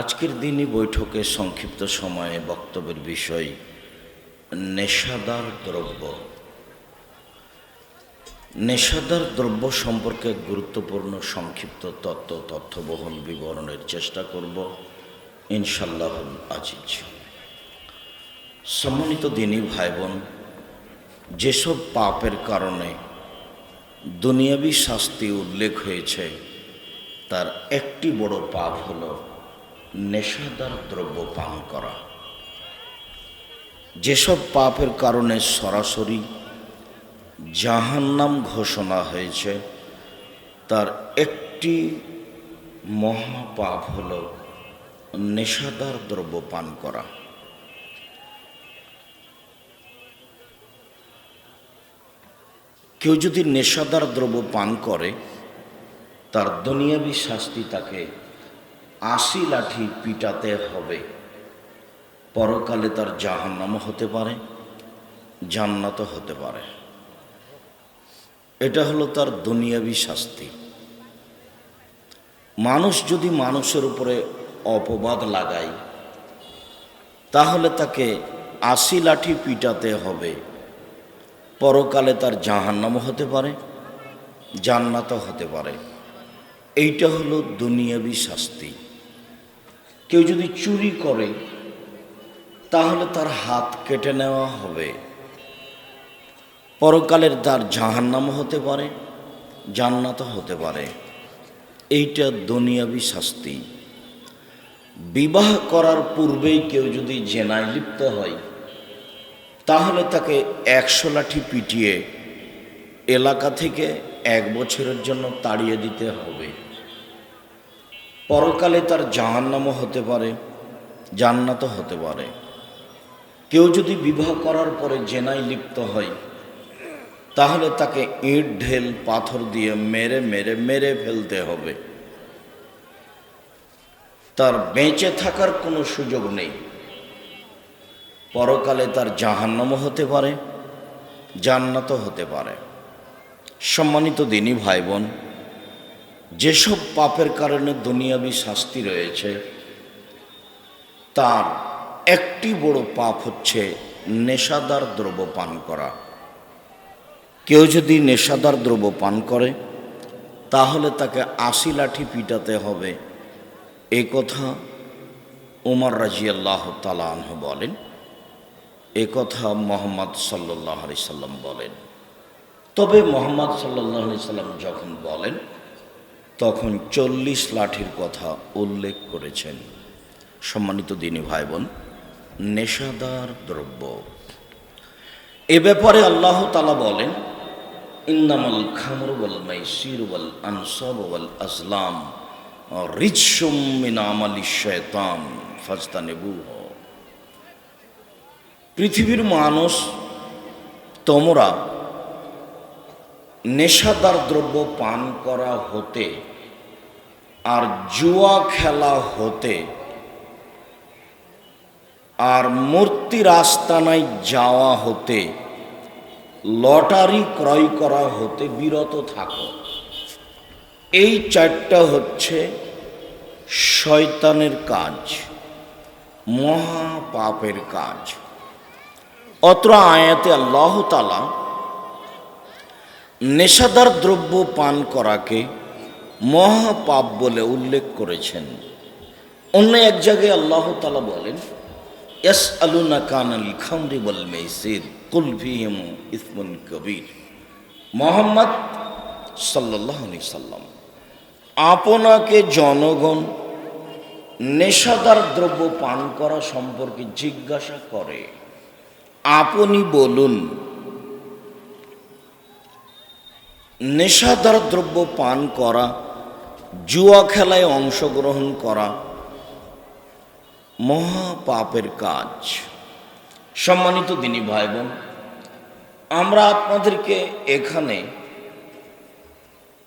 আজকের দিনই বৈঠকে সংক্ষিপ্ত সময়ে বক্তব্যের বিষয়, নেশাদার দ্রব্য। নেশাদার দ্রব্য সম্পর্কে গুরুত্বপূর্ণ সংক্ষিপ্ত তত্ত্ব তথ্যবহন বিবরণের চেষ্টা করব ইনশাল্লাহ আজিজ। সম্মানিত দিনী ভাই বোন যেসব পাপের কারণে দুনিয়াবি শাস্তি উল্লেখ হয়েছে, তার একটি বড় পাপ হল নেশাদার দ্রব্য পান করা। যেসব পাপের কারণে সরাসরি জাহান্নাম ঘোষণা হয়েছে, তার একটি মহাপাপ হল নেশাদার দ্রব্য পান করা। কেউ যদি নেশাদার দ্রব্য পান করে, তার দুনিয়াবি শাস্তি তাকে আশি লাঠি পিটাতে হবে। পরকালে তার জাহান্নামও হতে পারে জান্নাতও হতে পারে। এটা হলো তার দুনিয়াবি শাস্তি। মানুষ যদি মানুষের উপরে অপবাদ লাগায়, তাহলে তাকে আশি লাঠি পিটাতে হবে। পরকালে তার জাহান্নামও হতে পারে, জান্নাতও হতে পারে। এইটা হলো দুনিয়াবি শাস্তি। কেউ যদি চুরি করে, তাহলে তার হাত কেটে নেওয়া হবে। পরকালের তার জাহান্নামও হতে পারে, জান্নাতও হতে পারে। এইটা দুনিয়াবি শাস্তি। বিবাহ করার পূর্বেই কেউ যদি জেনায় লিপ্ত হয়, তাহলে তাকে একশো লাঠি পিটিয়ে এলাকা থেকে এক বছরের জন্য তাড়িয়ে দিতে হবে। পরকালে তার জাহান্নামও হতে পারে, জান্নাতও হতে পারে। কেউ যদি বিবাহ করার পরে জেনায় লিপ্ত হয়, তাহলে তাকে ইট, ঢেল, পাথর দিয়ে মেরে মেরে মেরে ফেলতে হবে। তার বেঁচে থাকার কোনো সুযোগ নেই। পরকালে তার জাহান্নামও হতে পারে, জান্নাতও হতে পারে। সম্মানিত দিনী ভাই বোন যেসব পাপের কারণে দুনিয়াবি শাস্তি রয়েছে, তার একটি বড় পাপ হচ্ছে নেশাদার দ্রব্য পান করা। কেউ যদি নেশাদার দ্রব্য পান করে, তাহলে তাকে আশি লাঠি পিটাতে হবে। এ কথা উমর রাজিয়াল্লাহ তালাহ বলেন। এ কথা মোহাম্মদ সাল্লাহ আলি সাল্লাম বলেন। তবে মোহাম্মদ সাল্লাহ আলি সাল্লাম যখন বলেন তখন চল্লিশ লাঠির কথা উল্লেখ করেছেন সম্মানিত দিনী ভাই বোন নেশাদার দ্রব্য। এ ব্যাপারে আল্লাহ তালা বলেন, ইন্নামাল খামর ওয়াল মাইসির ওয়াল আনসাব ওয়াল আসলাম ফাজতানেবুহ। পৃথিবীর মানুষ, তোমরা নেশাদার দ্রব্য পান করা হতে আর জুয়া খেলা হতে আর মূর্তির আস্তানায় যাওয়া হতে, লটারি ক্রয় করা হতে বিরত থাকো। এই চারটা হচ্ছে শয়তানের কাজ, মহাপাপের কাজ। অত্র আয়াতে আল্লাহ তালা নেশাদার দ্রব্য পান করাকে মহাপাপ বলে উল্লেখ করেছেন। অন্য এক জায়গায় আল্লাহ তালা বলেন এস আলুনা কান আল খামরি বল মেসির কুলফিহিম ইসমুন কবির। মোহাম্মদ সাল্লাহ সাল্লাম, আপনাকে জনগণ নেশাদার দ্রব্য পান করা সম্পর্কে জিজ্ঞাসা করে। আপনি বলুন নেশাদার দ্রব্য পান করা, জুয়া খেলায় অংশগ্রহণ করা, মহা পাপের কাজ। সম্মানিত দিনী ভাই বোন আমরা আপনাদেরকে এখানে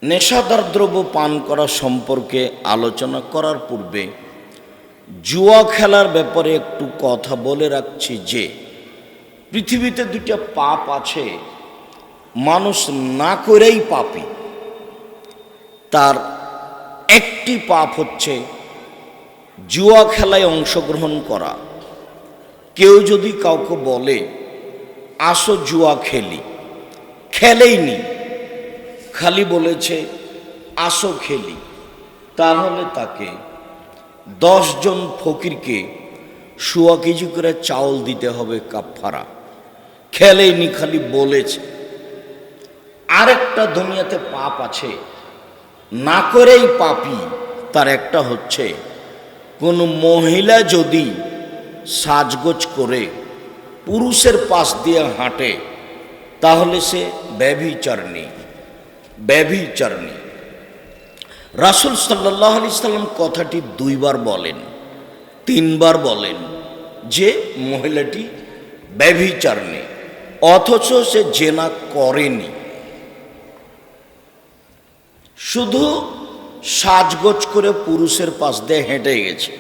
নেশাদার দ্রব্য পান করা সম্পর্কে আলোচনা করার পূর্বে জুয়া খেলার ব্যাপারে একটু কথা বলে রাখছি যে, পৃথিবীতে দুটা পাপ আছে। মানুষ না করেই পাপি। তার একটি পাপ হচ্ছে জুয়া খেলায় অংশগ্রহণ করা। কেউ যদি কাউকে বলে, আসো জুয়া খেলি। খেলেইনি খালি বলেছে, আসো খেলি। তাহলে তাকে দশজন ফকিরকে শুয়া কেজি করে চাউল দিতে হবে কাফারা খেলেইনি খালি বলেছে। আরেকটা দুনিয়াতে পাপ আছে। না করেই পাপি, তার একটা হচ্ছে, কোনো মহিলা যদি সাজগোজ করে, পুরুষের পাশ দিয়ে হাঁটে, তাহলে সে ব্যভিচারণী ব্যভিচারণী রাসুল সাল্লাহ আলি সাল্লাম কথাটি দুইবার বলেন, তিনবার বলেন যে মহিলাটি ব্যভিচারণী অথচ সে জেনা করেনি। শুধু সাজগোজ করে পুরুষের পাশ দিয়ে হেঁটে গেছে।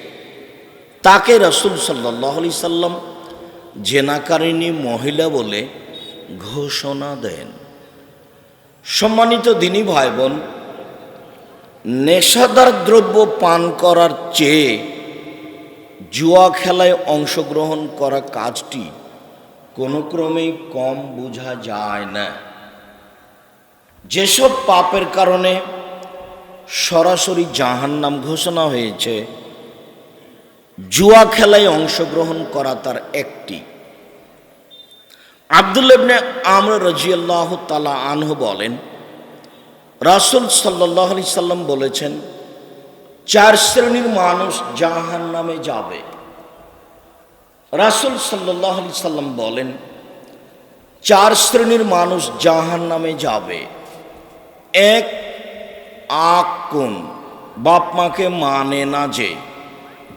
তাকে রসুল সাল্লাহ আলি সাল্লাম জেনাকারিনী মহিলা বলে ঘোষণা দেন। সম্মানিত দিনী ভাই বোন নেশাদার দ্রব্য পান করার চেয়ে জুয়া খেলায় অংশগ্রহণ করা কাজটি কোনো ক্রমেই কম বোঝা যায় না। যেসব পাপের কারণে সরাসরি জাহান নাম ঘোষণা হয়েছে, জুয়া খেলায় অংশগ্রহণ করা তার একটি। আব্দুল ইবনে আমর রাজিয়াল্লাহ তালা আনহু বলেন, রাসুল সাল্লাহ আলি সাল্লাম বলেছেন, চার শ্রেণির মানুষ জাহান নামে যাবে। রাসুল সাল্লাহ আলি সাল্লাম বলেন, চার শ্রেণির মানুষ জাহান নামে যাবে। এক আক কোন, বাপ মাকে মানে না যে।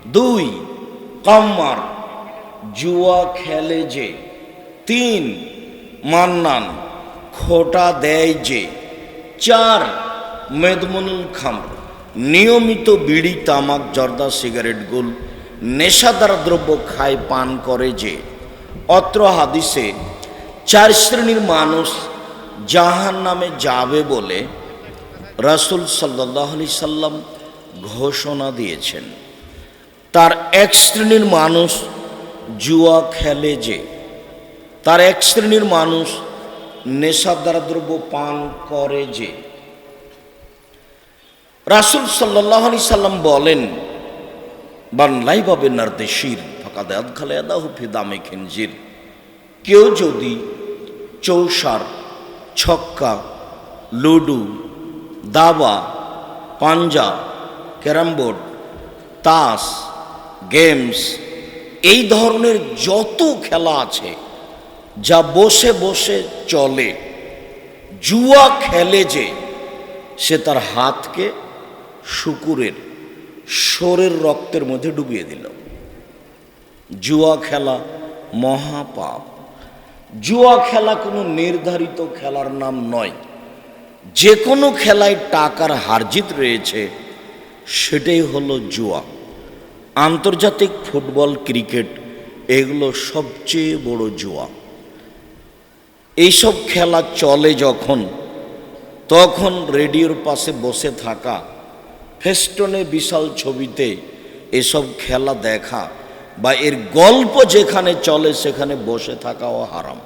দুই, কাম্মার, জুয়া খেলে যে। তিন, মান্নান, খোটা দেয় যে। চার, মেদমনুল খাম, নিয়মিত বিড়ি, তামাক, জর্দা, সিগারেট, গুল, নেশাদার দ্রব্য খায়, পান করে যে। অত্র হাদিসে চার শ্রেণির মানুষ জাহান নামে যাবে বলে রাসুল সাল্লাহ আলি সাল্লাম ঘোষণা দিয়েছেন। তার এক শ্রেণির মানুষ জুয়া খেলে যে, তার এক শ্রেণির মানুষ নেশাদার দ্রব্য পান করে যে। রাসুল সাল্লাহ আলি সাল্লাম বলেন বানলাই বাবে নারদেশির ফাঁকা দেয়াত খালে আদাহ ফি দামে খিনজির। কেউ যদি চৌসার ছক্কা, লুডু, দাবা, পাঞ্জা ক্যারামবোর্ড তাস, গেমস, এই ধরনের যত খেলা আছে, যা বসে বসে চলে, জুয়া খেলে যে, সে তার হাতকে শুকুরের, শোরের রক্তের মধ্যে ডুবিয়ে দিল। জুয়া খেলা মহাপাপ। জুয়া খেলা কোনো নির্ধারিত খেলার নাম নয়। যে কোনো খেলায় টাকার হারজিত রয়েছে, সেটাই হলো জুয়া। আন্তর্জাতিক ফুটবল, ক্রিকেট, এগুলো সবচেয়ে বড় জুয়া। এইসব খেলা চলে যখন, তখন রেডিওর পাশে বসে থাকা, ফেস্টনে বিশাল ছবিতে এসব খেলা দেখা বা এর গল্প যেখানে চলে সেখানে বসে থাকাও হারাম।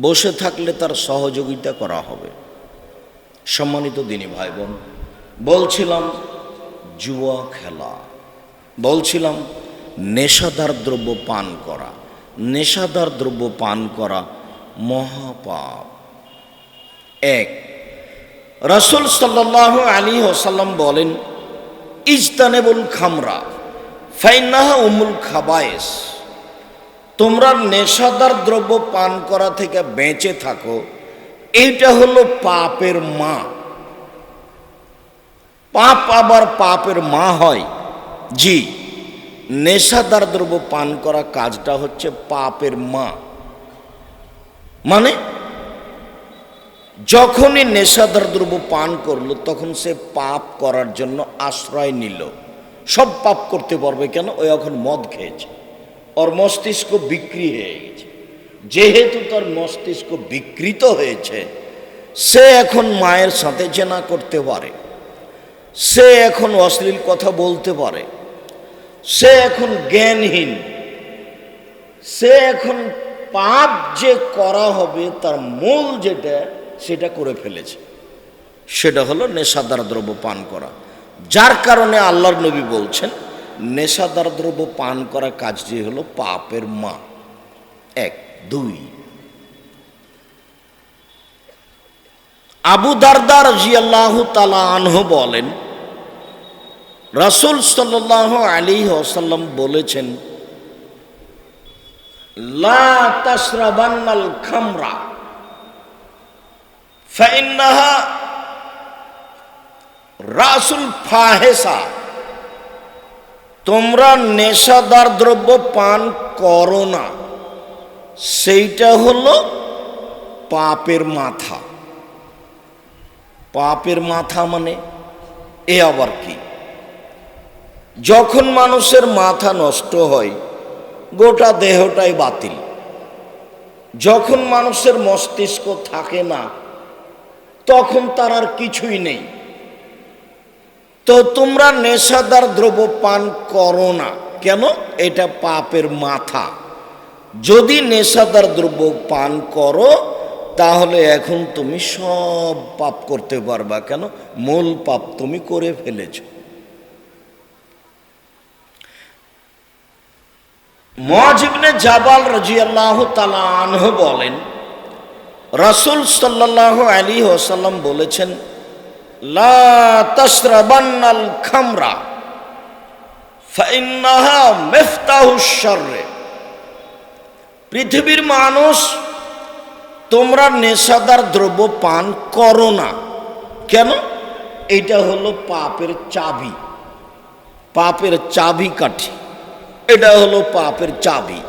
বসে থাকলে তার সহযোগিতা করা হবে। সম্মানিত দিনী ভাই বোন বলছিলাম জুয়া খেলা, বলছিলাম নেশাদার দ্রব্য পান করা, নেশাদার দ্রব্য পান করা মহাপাপ। এক, রসুল সাল্লাহ আলী ওসাল্লাম বলেন, ইজতানেবুল খামরা। ফাইনাহা উমুল খাবায়েস। তোমরা নেশাদার দ্রব্য পান করা থেকে বেঁচে থাকো। এইটা হলো পাপের মা। পাপ আবার পাপের মা হয়। জি, নেশাদার দ্রব্য পান করা কাজটা হচ্ছে পাপের মা। মানে যখনই নেশাদার দ্রব্য পান করল, তখন সে পাপ করার জন্য আশ্রয় নিল। সব পাপ করতে পারবে কেন? ওই এখন মদ খেয়েছে। ওর মস্তিষ্ক বিক্রি হয়ে গেছে। যেহেতু তার মস্তিষ্ক বিকৃত হয়েছে, সে এখন মায়ের সাথে জেনা করতে পারে। সে এখন অশ্লীল কথা বলতে পারে। সে এখন জ্ঞানহীন। সে এখন পাপ যে করা হবে, তার মূল যেটা, সেটা করে ফেলেছে। সেটা হলো নেশাদার দ্রব্য পান করা। যার কারণে আল্লাহর নবী বলছেন, নেশাদার দ্রব্য পান করা কাজটি হলো পাপের মা। এক, দুই। আবু দারদার জিয়াল্লাহ তালা আনহ বলেন, রাসুল সাল্লাহ আলী ওসাল্লাম বলেছেন, লা খামরা রাসুল ফাহেসা, তোমরা নেশাদার দ্রব্য পান করো না। সেইটা হলো পাপের মাথা। পাপের মাথা মানে এ আবার কি? যখন মানুষের মাথা নষ্ট হয়, গোটা দেহটাই বাতিল। যখন মানুষের মস্তিষ্ক থাকে না, তখন তার আর কিছুই নেই। তো তোমরা নেশাদার দ্রব্য পান করো না। কেন? এটা পাপের মাথা। যদি নেশাদার দ্রব্য পান করো, তাহলে এখন তুমি সব পাপ করতে পারবা। কেন? মূল পাপ তুমি করে ফেলেছ। মজিবনে জাবাল রাজিয়াল্লাহ তালা আনহ বলেন, রাসুল সাল্লাহ আলী ওসাল্লাম বলেছেন খামরা পৃথিবীর মানুষ, তোমরা নেশাদার দ্রব্য পান করো না। কেন? এটা হলো পাপের চাবি। পাপের চাবি কাঠি। এটা হলো পাপের চাবি।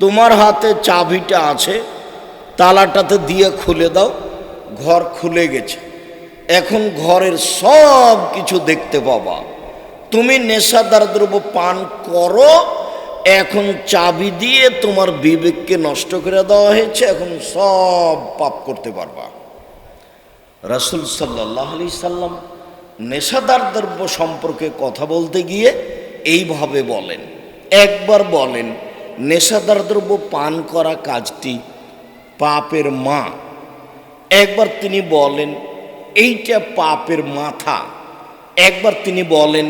তোমার হাতে চাবিটা আছে, তালাটাতে দিয়ে খুলে দাও, ঘর খুলে গেছে। এখন ঘরের সব কিছু দেখতে পাবা। তুমি নেশাদার দ্রব্য পান করো, এখন চাবি দিয়ে তোমার বিবেককে নষ্ট করে দেওয়া হয়েছে, এখন সব পাপ করতে পারবা। রাসুল সাল্লাহ আলি সাল্লাম নেশাদার দ্রব্য সম্পর্কে কথা বলতে গিয়ে এইভাবে বলেন। একবার বলেন, নেশাদার দ্রব্য পান করা কাজটি পাপের মা। একবার তিনি বলেন এইটা পাপের মাথা। একবার তিনি বলেন,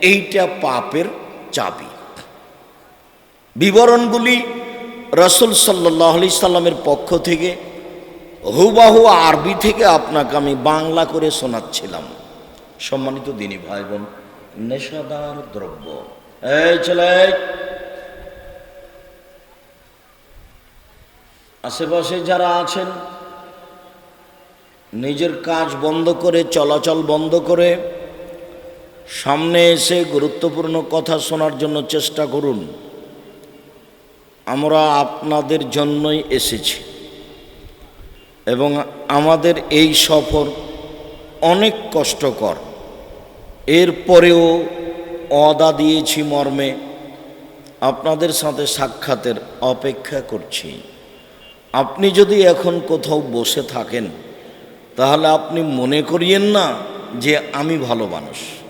এইটা পাপের চাবি। বিবরণগুলি রসুল সাল্লাহ আলি সাল্লামের পক্ষ থেকে হুবাহু আরবি থেকে আপনাকে আমি বাংলা করে শোনাচ্ছিলাম। সম্মানিত দিনী ভাই বোন নেশাদার দ্রব্য। আশেপাশে যারা আছেন নিজের কাজ বন্ধ করে, চলাচল বন্ধ করে, সামনে এসে গুরুত্বপূর্ণ কথা শোনার জন্য চেষ্টা করুন। আমরা আপনাদের জন্যই এসেছি। এবং আমাদের এই সফর অনেক কষ্টকর। এরপরেও অদা দিয়েছি মর্মে আপনাদের সাথে সাক্ষাতের অপেক্ষা করছি। আপনি যদি এখন কোথাও বসে থাকেন তাহলে আপনি মনে করিয়েন না যে আমি ভালো মানুষ।